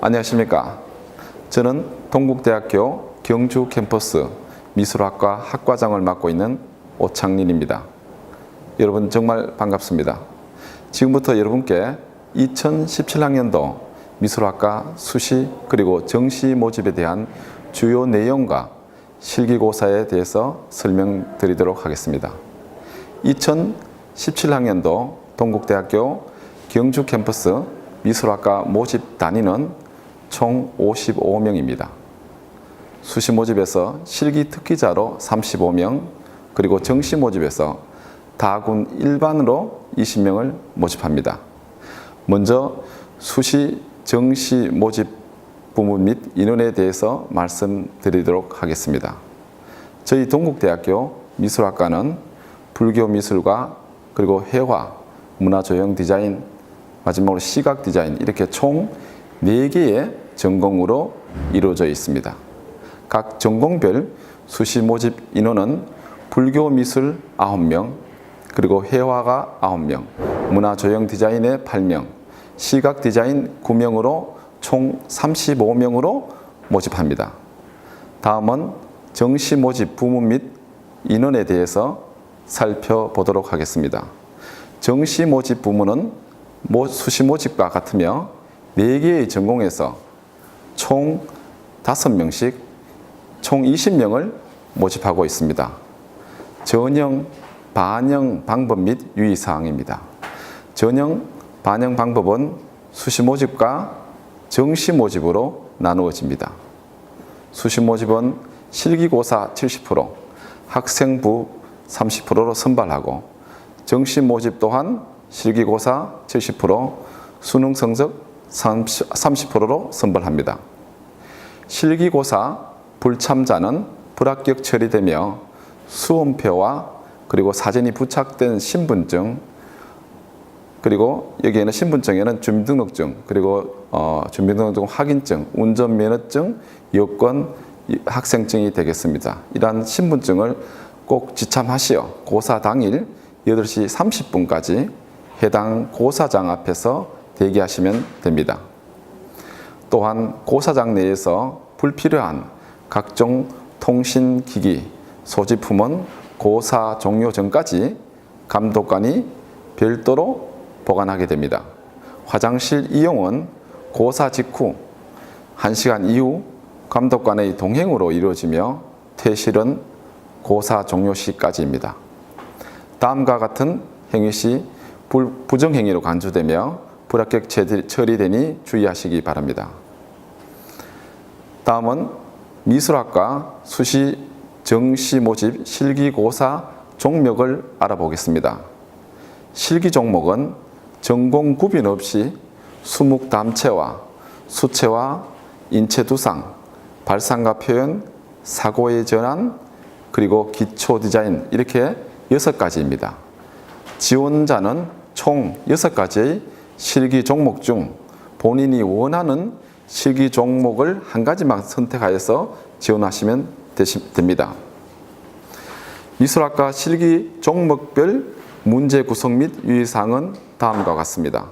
안녕하십니까. 저는 동국대학교 경주 캠퍼스 미술학과 학과장을 맡고 있는 오창린입니다. 여러분 정말 반갑습니다. 지금부터 여러분께 2017학년도 미술학과 수시 그리고 정시 모집에 대한 주요 내용과 실기고사에 대해서 설명드리도록 하겠습니다. 2017학년도 동국대학교 경주 캠퍼스 미술학과 모집 단위는 총 55명입니다. 수시 모집에서 실기 특기자로 35명, 그리고 정시 모집에서 다군 일반으로 20명을 모집합니다. 먼저 수시 정시 모집 부문 및 인원에 대해서 말씀드리도록 하겠습니다. 저희 동국대학교 미술학과는 불교 미술과 그리고 회화, 문화 조형 디자인, 마지막으로 시각 디자인 이렇게 총 4개의 전공으로 이루어져 있습니다. 각 전공별 수시 모집 인원은 불교 미술 9명, 그리고 회화가 9명, 문화 조형 디자인에 8명, 시각 디자인 9명으로 총 35명으로 모집합니다. 다음은 정시 모집 부문 및 인원에 대해서 살펴보도록 하겠습니다. 정시 모집 부문은 모- 수시 모집과 같으며 4개의 전공에서 총 5명씩 총 20명을 모집하고 있습니다. 전형 반영 방법 및 유의사항입니다. 전형 반영 방법은 수시 모집과 정시 모집으로 나누어집니다. 수시 모집은 실기고사 70%, 학생부 30%로 선발하고 정시 모집 또한 실기고사 70%, 수능 성적 30%로 선발합니다. 실기고사 불참자는 불합격 처리되며 수험표와 그리고 사진이 부착된 신분증 그리고 여기에는 신분증에는 주민등록증 그리고 어, 주민등록증 확인증, 운전면허증, 여권, 이- 학생증이 되겠습니다. 이러한 신분증을 꼭 지참하시어 고사 당일 8시 30분까지 해당 고사장 앞에서 대기하시면 됩니다. 또한 고사장 내에서 불필요한 각종 통신기기, 소지품은 고사 종료 전까지 감독관이 별도로 보관하게 됩니다. 화장실 이용은 고사 직후 1시간 이후 감독관의 동행으로 이루어지며 퇴실은 고사 종료 시까지입니다. 다음과 같은 행위 시 불- 부정행위로 간주되며 불합격 처리- 처리되니 주의하시기 바랍니다. 다음은 미술학과 수시 정시 모집 실기고사 종목을 알아보겠습니다. 실기 종목은 전공 구분 없이 수묵 담체와 수채화, 인체 두상, 발상과 표현, 사고의 전환, 그리고 기초 디자인 이렇게 여섯 가지입니다. 지원자는 총 여섯 가지의 실기 종목 중 본인이 원하는 실기 종목을 한 가지만 선택하여서 지원하시면 되시- 됩니다. 미술학과 실기 종목별 문제 구성 및 유의사항은 다음과 같습니다.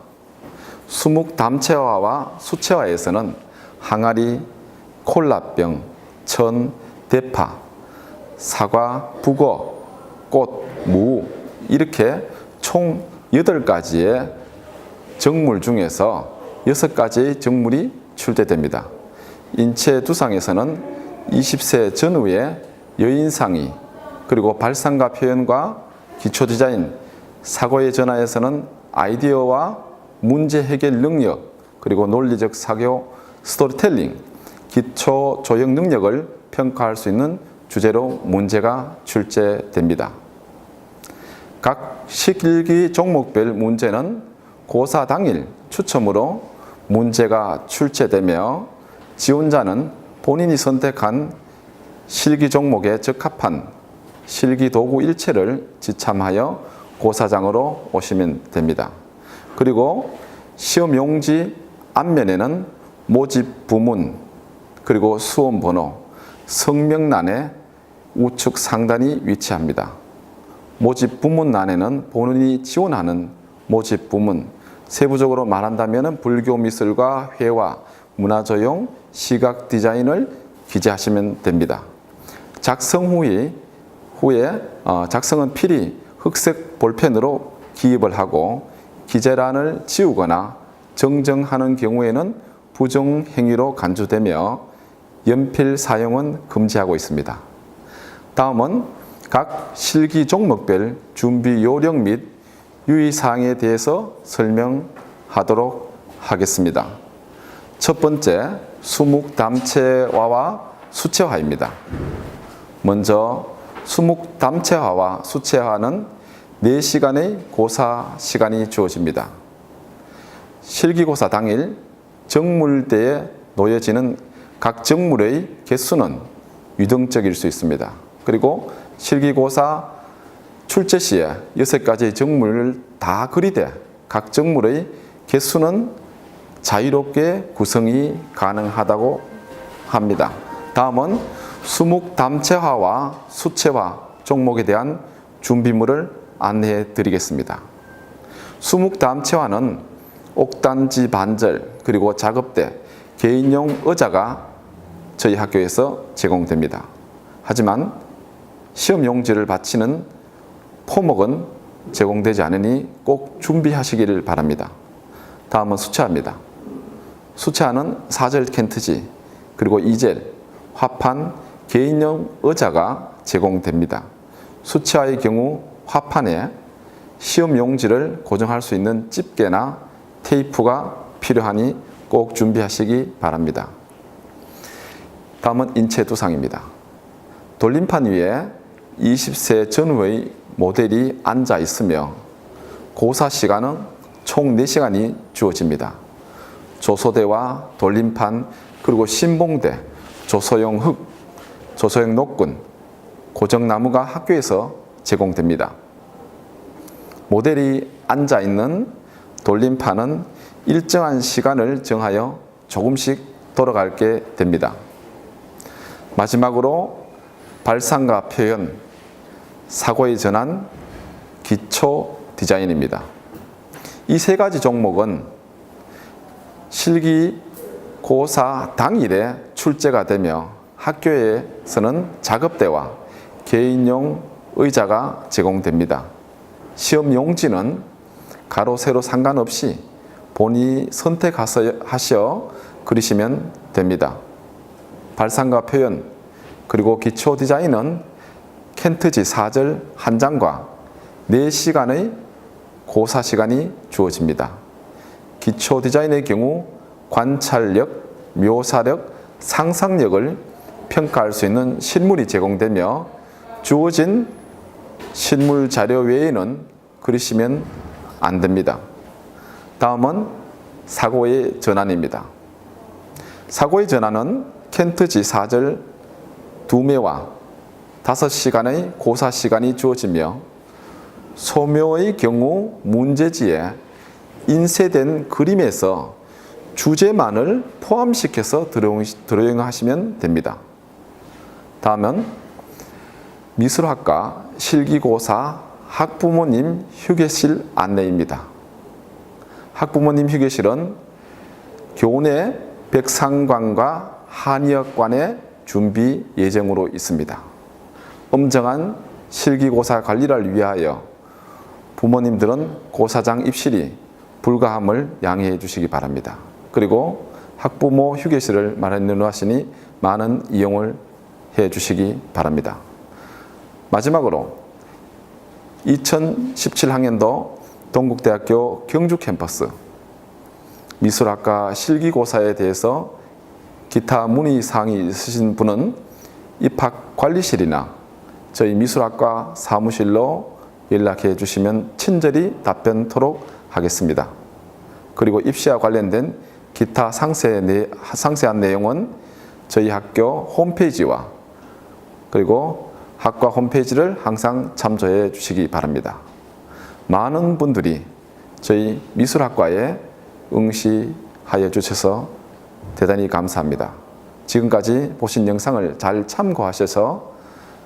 수묵 담체화와 수채화에서는 항아리, 콜라병, 천, 대파, 사과, 북어, 꽃, 무 이렇게 총 8가지의 정물 중에서 6가지의 정물이 출제됩니다. 인체 두상에서는 20세 전후의 여인상이 그리고 발상과 표현과 기초 디자인, 사고의 전화에서는 아이디어와 문제 해결 능력, 그리고 논리적 사교, 스토리텔링, 기초 조형 능력을 평가할 수 있는 주제로 문제가 출제됩니다. 각 실기 종목별 문제는 고사 당일 추첨으로 문제가 출제되며 지원자는 본인이 선택한 실기 종목에 적합한 실기 도구 일체를 지참하여 고사장으로 오시면 됩니다. 그리고 시험 용지 앞면에는 모집 부문 그리고 수험 번호 성명란의 우측 상단이 위치합니다. 모집 부문란에는 본인이 지원하는 모집 부문, 세부적으로 말한다면 불교 미술과 회화, 문화조형, 시각 디자인을 기재하시면 됩니다. 작성 후에, 후에 어, 작성은 필히 흑색 볼펜으로 기입을 하고 기재란을 지우거나 정정하는 경우에는 부정 행위로 간주되며 연필 사용은 금지하고 있습니다. 다음은 각 실기 종목별 준비 요령 및 유의사항에 대해서 설명하도록 하겠습니다. 첫 번째, 수묵 담채화와 수채화입니다. 먼저 수묵 담채화와 수채화는 4시간의 고사 시간이 주어집니다. 실기고사 당일 정물대에 놓여지는 각 정물의 개수는 유동적일 수 있습니다. 그리고 실기고사 출제 시에 여섯 가지 정물을 다 그리되 각 정물의 개수는 자유롭게 구성이 가능하다고 합니다. 다음은 수묵 담채화와 수채화 종목에 대한 준비물을 안내해 드리겠습니다. 수묵 담채화는 옥단지 반절 그리고 작업대 개인용 의자가 저희 학교에서 제공됩니다. 하지만 시험 용지를 바치는 포목은 제공되지 않으니 꼭 준비하시기를 바랍니다. 다음은 수채화입니다. 수채화는 사절 캔트지 그리고 이젤, 화판, 개인용 의자가 제공됩니다. 수채화의 경우 화판에 시험 용지를 고정할 수 있는 집게나 테이프가 필요하니 꼭 준비하시기 바랍니다. 다음은 인체 두상입니다. 돌림판 위에 20세 전후의 모델이 앉아 있으며 고사 시간은 총 4시간이 주어집니다. 조소대와 돌림판 그리고 신봉대, 조소용 흙, 조소용 녹군, 고정나무가 학교에서 제공됩니다. 모델이 앉아 있는 돌림판은 일정한 시간을 정하여 조금씩 돌아가게 됩니다. 마지막으로 발상과 표현, 사고의 전환, 기초 디자인입니다. 이 세 가지 종목은 실기 고사 당일에 출제가 되며 학교에서는 작업대와 개인용 의자가 제공됩니다. 시험 용지는 가로 세로 상관없이 본인이 선택하셔 그리시면 됩니다. 발상과 표현 그리고 기초 디자인은 켄트지 4절 한 장과 4시간의 고사 시간이 주어집니다. 기초 디자인의 경우 관찰력, 묘사력, 상상력을 평가할 수 있는 실물이 제공되며 주어진 실물 자료 외에는 그리시면 안 됩니다. 다음은 사고의 전환입니다. 사고의 전환은 켄트지 4절 두매와 5시간의 고사 시간이 주어지며 소묘의 경우 문제지에 인쇄된 그림에서 주제만을 포함시켜서 드로잉하시면 됩니다. 다음은 미술학과 실기고사 학부모님 휴게실 안내입니다. 학부모님 휴게실은 교내 백상관과 한의학관의 준비 예정으로 있습니다. 엄정한 실기고사 관리를 위하여 부모님들은 고사장 입실이 불가함을 양해해 주시기 바랍니다. 그리고 학부모 휴게실을 마련하시니 많은 이용을 해 주시기 바랍니다. 마지막으로 2017학년도 동국대학교 경주 캠퍼스 미술학과 실기고사에 대해서 기타 문의 사항이 있으신 분은 입학관리실이나 저희 미술학과 사무실로 연락해 주시면 친절히 답변토록 하겠습니다. 그리고 입시와 관련된 기타 상세, 상세한 내용은 저희 학교 홈페이지와 그리고 학과 홈페이지를 항상 참조해 주시기 바랍니다. 많은 분들이 저희 미술학과에 응시하여 주셔서 대단히 감사합니다. 지금까지 보신 영상을 잘 참고하셔서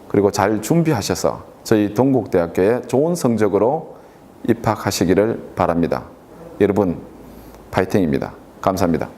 그리고 잘 준비하셔서 저희 동국대학교에 좋은 성적으로 입학하시기를 바랍니다. 여러분 파이팅입니다. 감사합니다.